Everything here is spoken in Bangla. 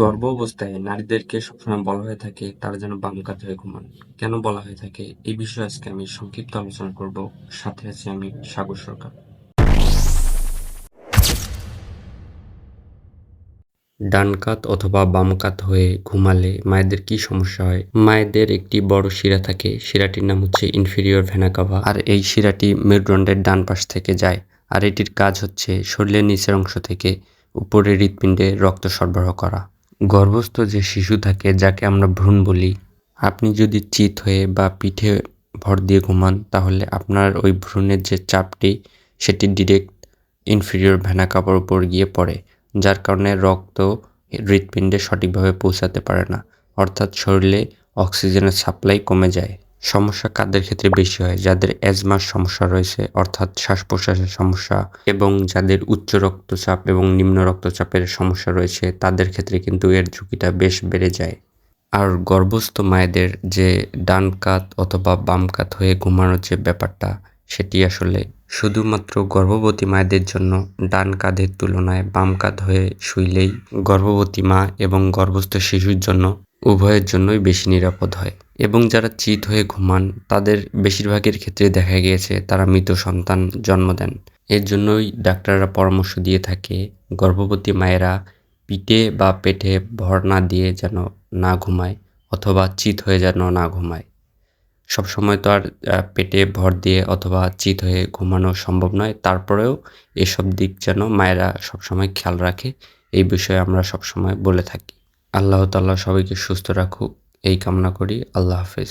গর্ভ অবস্থায় নারীদেরকে সবসময় বলা হয়ে থাকে, তারা যেন বাম কাত হয়ে ঘুমান। কেন বলা হয়ে থাকে? এই বিষয়ে আজকে আমি সংক্ষিপ্ত আলোচনা করব। সাথে আছি আমি সাগর সরকার। ডান কাত অথবা বাম কাত হয়ে ঘুমালে মায়েদের কি সমস্যা হয়? মায়েদের একটি বড় শিরা থাকে। শিরাটির নাম হচ্ছে ইনফেরিয়র ভেনাকাভা আর এই শিরাটি মেরুদণ্ডের ডান পাশ থেকে যায়। আর এটির কাজ হচ্ছে শরীরের নিচের অংশ থেকে উপরের হৃৎপিণ্ডে রক্ত সরবরাহ করা। গর্ভস্থ যে শিশু থাকে, যাকে আমরা ভ্রূণ বলি, আপনি যদি চিত হয়ে বা পিঠে ভর দিয়ে ঘুমান, তাহলে আপনার ওই ভ্রূণের যে চাপটি, সেটি ডিরেক্ট ইনফিরিয়র ভেনা কাপড় উপর গিয়ে পড়ে, যার কারণে রক্ত হৃৎপিণ্ডে সঠিকভাবে পৌঁছাতে পারে না। অর্থাৎ শরীরে অক্সিজেনের সাপ্লাই কমে যায়। সমস্যা কাদের ক্ষেত্রে বেশি হয়? যাদের অ্যাজমার সমস্যা রয়েছে, অর্থাৎ শ্বাস প্রশ্বাসের সমস্যা এবং যাদের উচ্চ রক্তচাপ এবং নিম্ন রক্তচাপের সমস্যা রয়েছে, তাদের ক্ষেত্রে কিন্তু এর ঝুঁকিটা বেশ বেড়ে যায়। আর গর্ভস্থ মায়েদের যে ডান কাত অথবা বাম কাত হয়ে ঘুমানোর যে ব্যাপারটা, সেটি আসলে শুধুমাত্র গর্ভবতী মায়েদের জন্য ডান কাঁধের তুলনায় বাম কাঁধ হয়ে শুইলেই গর্ভবতী মা এবং গর্ভস্থ শিশুর জন্য উভয়ের জন্যই বেশি নিরাপদ হয়। এবং যারা চিত হয়ে ঘুমান, তাদের বেশিরভাগের ক্ষেত্রে দেখা গিয়েছে তারা মৃত সন্তান জন্ম দেন। এর জন্যই ডাক্তাররা পরামর্শ দিয়ে থাকে, গর্ভবতী মায়েরা পিঠে বা পেটে ভর না দিয়ে যেন না ঘুমায় অথবা চিত হয়ে যেন না ঘুমায়। সবসময় তো আর পেটে ভর দিয়ে অথবা চিত হয়ে ঘুমানো সম্ভব নয়। তারপরেও এসব দিক যেন মায়েরা সবসময় খেয়াল রাখে, এই বিষয়ে আমরা সবসময় বলে থাকি। আল্লাহ তাল্লাহ সবাইকে সুস্থ রাখুক। এই কামনা করি। আল্লাহ হাফেজ।